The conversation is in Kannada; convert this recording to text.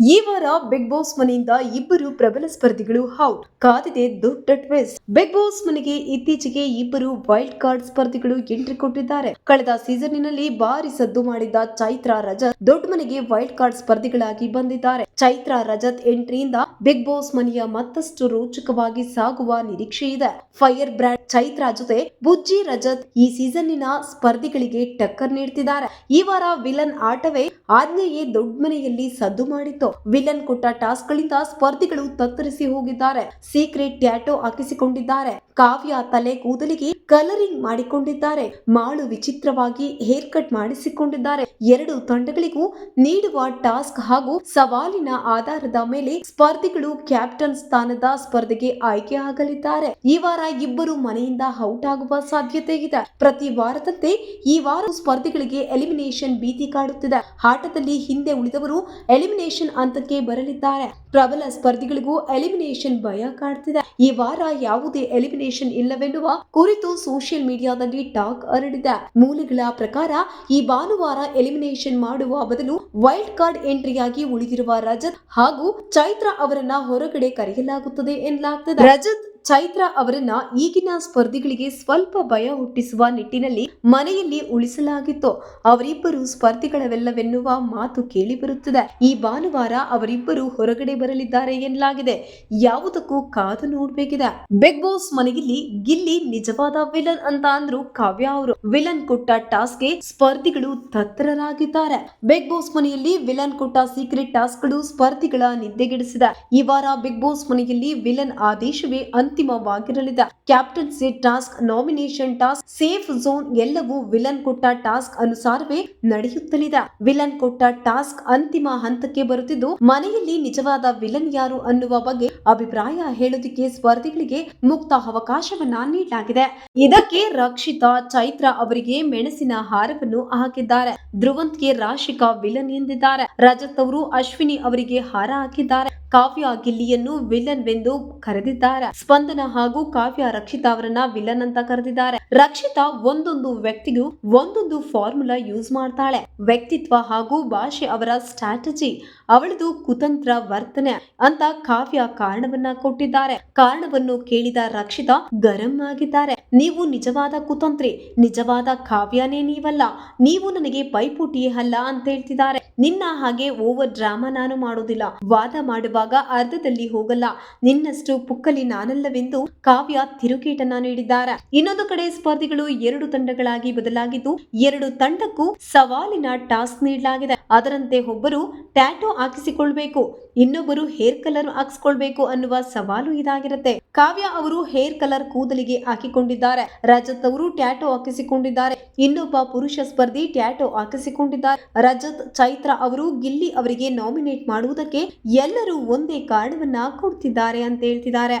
ಈ ವಾರ ಬಿಗ್ ಬಾಸ್ ಮನೆಯಿಂದ ಇಬ್ಬರು ಪ್ರಬಲ ಸ್ಪರ್ಧಿಗಳು ಹೌಟ್ ಕಾದಿದೆ ದೊಡ್ಡ ಟ್ವಿಸ್ಟ್ ಬಿಗ್ ಬಾಸ್ ಮನೆಗೆ ಇತ್ತೀಚೆಗೆ ಇಬ್ಬರು ವೈಲ್ಡ್ ಕಾರ್ಡ್ ಸ್ಪರ್ಧಿಗಳು ಎಂಟ್ರಿ ಕೊಟ್ಟಿದ್ದಾರೆ. ಕಳೆದ ಸೀಸನ್ನಿನಲ್ಲಿ ಭಾರಿ ಸದ್ದು ಮಾಡಿದ್ದ ಚೈತ್ರ ರಜತ್ ದೊಡ್ಡ ಮನೆಗೆ ವೈಲ್ಡ್ ಕಾರ್ಡ್ ಸ್ಪರ್ಧಿಗಳಾಗಿ ಬಂದಿದ್ದಾರೆ. ಚೈತ್ರ ರಜತ್ ಎಂಟ್ರಿಯಿಂದ ಬಿಗ್ ಬಾಸ್ ಮನೆಯ ಮತ್ತಷ್ಟು ರೋಚಕವಾಗಿ ಸಾಗುವ ನಿರೀಕ್ಷೆ ಇದೆ. ಫೈರ್ ಬ್ರ್ಯಾಂಡ್ ಚೈತ್ರಾ ಜೊತೆ ಬುಜ್ಜಿ ರಜತ್ ಈ ಸೀಸನ್ನಿನ ಸ್ಪರ್ಧಿಗಳಿಗೆ ಟಕ್ಕರ್ ನೀಡ್ತಿದ್ದಾರೆ. ಈ ವಾರ ವಿಲನ್ ಆಟವೇ ಆಜ್ಞೆಯೇ ದೊಡ್ಡ ಮನೆಯಲ್ಲಿ ಸದ್ದು ಮಾಡಿತ್ತು. ವಿಲನ್ ಕೊಟ್ಟ ಟಾಸ್ಕ್ ಗಳಿಂದ ಸ್ಪರ್ಧಿಗಳು ತತ್ತರಿಸಿ ಹೋಗಿದ್ದಾರೆ. Secret tattoo ಹಾಕಿಸಿಕೊಂಡಿದ್ದಾರೆ. ಕಾವ್ಯ ತಲೆ ಕೂದಲಿಗೆ ಕಲರಿಂಗ್ ಮಾಡಿಕೊಂಡಿದ್ದಾರೆ. ಮಾಳು ವಿಚಿತ್ರವಾಗಿ ಹೇರ್ ಕಟ್ ಮಾಡಿಸಿಕೊಂಡಿದ್ದಾರೆ. ಎರಡು ತಂಡಗಳಿಗೂ ನೀಡುವ ಟಾಸ್ಕ್ ಹಾಗೂ ಸವಾಲಿನ ಆಧಾರದ ಮೇಲೆ ಸ್ಪರ್ಧಿಗಳು ಕ್ಯಾಪ್ಟನ್ ಸ್ಥಾನದ ಸ್ಪರ್ಧೆಗೆ ಆಯ್ಕೆ ಆಗಲಿದ್ದಾರೆ. ಈ ವಾರ ಇಬ್ಬರು ಮನೆಯಿಂದ ಔಟ್ ಆಗುವ ಸಾಧ್ಯತೆ ಇದೆ. ಪ್ರತಿ ವಾರದಂತೆ ಈ ವಾರ ಸ್ಪರ್ಧಿಗಳಿಗೆ ಎಲಿಮಿನೇಷನ್ ಭೀತಿ ಕಾಡುತ್ತಿದೆ. ಆಟದಲ್ಲಿ ಹಿಂದೆ ಉಳಿದವರು ಎಲಿಮಿನೇಷನ್ ಹಂತಕ್ಕೆ ಬರಲಿದ್ದಾರೆ. ಪ್ರಬಲ ಸ್ಪರ್ಧಿಗಳಿಗೂ ಎಲಿಮಿನೇಷನ್ ಭಯ ಕಾಡ್ತಿದೆ. ಈ ವಾರ ಯಾವುದೇ ಎಲಿಮಿನೇಷನ್ ಇಲ್ಲವೆನ್ನುವ ಕುರಿತು ಸೋಷಿಯಲ್ ಮೀಡಿಯಾದಲ್ಲಿ ಟಾಕ್ ಹರಡಿದೆ. ಮೂಲಗಳ ಪ್ರಕಾರ, ಈ ಭಾನುವಾರ ಎಲಿಮಿನೇಷನ್ ಮಾಡುವ ಬದಲು ವೈಲ್ಡ್ ಕಾರ್ಡ್ ಎಂಟ್ರಿಯಾಗಿ ಉಳಿದಿರುವ ರಜತ್ ಹಾಗೂ ಚೈತ್ರ ಅವರನ್ನ ಹೊರಗಡೆ ಕರೆಯಲಾಗುತ್ತದೆ ಎನ್ನಲಾಗ್ತದೆ. ರಜತ್, ಚೈತ್ರ ಅವರನ್ನ ಈಗಿನ ಸ್ಪರ್ಧಿಗಳಿಗೆ ಸ್ವಲ್ಪ ಭಯ ಹುಟ್ಟಿಸುವ ನಿಟ್ಟಿನಲ್ಲಿ ಮನೆಯಲ್ಲಿ ಉಳಿಸಲಾಗಿತ್ತು. ಅವರಿಬ್ಬರು ಸ್ಪರ್ಧಿಗಳವೆಲ್ಲವೆನ್ನುವ ಮಾತು ಕೇಳಿಬರುತ್ತದೆ ಈ ಭಾನುವಾರ ಅವರಿಬ್ಬರು ಹೊರಗಡೆ ಬರಲಿದ್ದಾರೆ ಎನ್ನಲಾಗಿದೆ. ಯಾವುದಕ್ಕೂ ಕಾದು ನೋಡಬೇಕಿದೆ. ಬಿಗ್ ಬಾಸ್ ಮನೆಯಲ್ಲಿ ಗಿಲ್ಲಿ ನಿಜವಾದ ವಿಲನ್ ಅಂತ ಅಂದ್ರು ಕಾವ್ಯ ಅವರು. ವಿಲನ್ ಕೊಟ್ಟ ಟಾಸ್ಕ್ಗೆ ಸ್ಪರ್ಧಿಗಳು ತತ್ತರರಾಗಿದ್ದಾರೆ. ಬಿಗ್ ಬಾಸ್ ಮನೆಯಲ್ಲಿ ವಿಲನ್ ಕೊಟ್ಟ ಸೀಕ್ರೆಟ್ ಟಾಸ್ಕ್ಗಳು ಸ್ಪರ್ಧಿಗಳ ನಿದ್ದೆಗೆಡಿಸಿದೆ. ಈ ವಾರ ಬಿಗ್ ಬಾಸ್ ಮನೆಯಲ್ಲಿ ವಿಲನ್ ಆದೇಶವೇ ಅಂತಿಮವಾಗಿರಲಿದೆ. Captaincy task nomination task safe zone ಎಲ್ಲವೂ ವಿಲನ್ ಕೊಟ್ಟ ಟಾಸ್ಕ್ ಅನುಸಾರವೇ ನಡೆಯುತ್ತಲಿದೆ. ವಿಲನ್ ಕೊಟ್ಟ ಟಾಸ್ಕ್ ಅಂತಿಮ ಹಂತಕ್ಕೆ ಬರುತ್ತಿದ್ದು ಮನೆಯಲ್ಲಿ ನಿಜವಾದ ವಿಲನ್ ಯಾರು ಅನ್ನುವ ಬಗ್ಗೆ ಅಭಿಪ್ರಾಯ ಹೇಳುವುದಕ್ಕೆ ಸ್ಪರ್ಧಿಗಳಿಗೆ ಮುಕ್ತ ಅವಕಾಶವನ್ನ ನೀಡಲಾಗಿದೆ. ಇದಕ್ಕೆ ರಕ್ಷಿತಾ ಚೈತ್ರ ಅವರಿಗೆ ಮೆಣಸಿನ ಹಾರವನ್ನು ಹಾಕಿದ್ದಾರೆ. ಧ್ರುವಂತ್ಗೆ ರಾಶಿಕಾ ವಿಲನ್ ಎಂದಿದ್ದಾರೆ. ರಜತ್ ಅವರು ಅಶ್ವಿನಿ ಅವರಿಗೆ ಹಾರ ಹಾಕಿದ್ದಾರೆ. ಕಾವ್ಯ ಗಿಲ್ಲಿಯನ್ನು ವಿಲನ್ ಎಂದು ಕರೆದಿದ್ದಾರೆ. ಸ್ಪಂದನ ಹಾಗೂ ಕಾವ್ಯ ರಕ್ಷಿತಾ ಅವರನ್ನ ವಿಲನ್ ಅಂತ ಕರೆದಿದ್ದಾರೆ. ರಕ್ಷಿತಾ ಒಂದೊಂದು ವ್ಯಕ್ತಿಗೂ ಒಂದೊಂದು ಫಾರ್ಮುಲಾ ಯೂಸ್ ಮಾಡ್ತಾಳೆ. ವ್ಯಕ್ತಿತ್ವ ಹಾಗೂ ಭಾಷೆ ಅವರ ಸ್ಟ್ರಾಟಜಿ, ಅವಳದು ಕುತಂತ್ರ ವರ್ತನೆ ಅಂತ ಕಾವ್ಯ ಕಾರಣವನ್ನ ಕೊಟ್ಟಿದ್ದಾರೆ. ಕಾರಣವನ್ನು ಕೇಳಿದ ರಕ್ಷಿತಾ ಗರಂ ಆಗಿದ್ದಾರೆ. ನೀವು ನಿಜವಾದ ಕುತಂತ್ರಿ, ನಿಜವಾದ ಕಾವ್ಯನೇ ನೀವಲ್ಲ. ನೀವು ನನಗೆ ಪೈಪೋಟಿಯೇ ಅಲ್ಲ ಅಂತ ಹೇಳ್ತಿದ್ದಾರೆ. ನಿನ್ನ ಹಾಗೆ ಓವರ್ ಡ್ರಾಮಾ ನಾನು ಮಾಡೋದಿಲ್ಲ. ವಾದ ಮಾಡುವಾಗ ಅರ್ಧದಲ್ಲಿ ಹೋಗಲ್ಲ. ನಿನ್ನಷ್ಟು ಪುಕ್ಕಲಿ ನಾನಲ್ಲವೆಂದು ಕಾವ್ಯ ತಿರುಗೇಟನ್ನ ನೀಡಿದ್ದಾರೆ. ಇನ್ನೊಂದು ಕಡೆ ಸ್ಪರ್ಧಿಗಳು ಎರಡು ತಂಡಗಳಾಗಿ ಬದಲಾಗಿದ್ದು, ಎರಡು ತಂಡಕ್ಕೂ ಸವಾಲಿನ ಟಾಸ್ಕ್ ನೀಡಲಾಗಿದೆ. ಅದರಂತೆ ಒಬ್ಬರು ಟ್ಯಾಟೋ ಹಾಕಿಸಿಕೊಳ್ಬೇಕು, ಇನ್ನೊಬ್ಬರು ಹೇರ್ ಕಲರ್ ಹಾಕಿಸ್ಕೊಳ್ಬೇಕು ಅನ್ನುವ ಸವಾಲು ಇದಾಗಿರುತ್ತೆ. ಕಾವ್ಯ ಅವರು ಹೇರ್ ಕಲರ್ ಕೂದಲಿಗೆ ಹಾಕಿಕೊಂಡಿದ್ದಾರೆ. ರಜತ್ ಅವರು ಟ್ಯಾಟೋ ಹಾಕಿಸಿಕೊಂಡಿದ್ದಾರೆ. ಇನ್ನೊಬ್ಬ ಪುರುಷ ಸ್ಪರ್ಧಿ ಟ್ಯಾಟೋ ಹಾಕಿಸಿಕೊಂಡಿದ್ದಾರೆ. ರಜತ್ ಚೈತ್ರ ಅವರು ಗಿಲ್ಲಿ ಅವರಿಗೆ ನಾಮಿನೇಟ್ ಮಾಡುವುದಕ್ಕೆ ಎಲ್ಲರೂ ಒಂದೇ ಕಾರಣವನ್ನ ಕೊಡ್ತಿದ್ದಾರೆ ಅಂತ ಹೇಳ್ತಿದ್ದಾರೆ.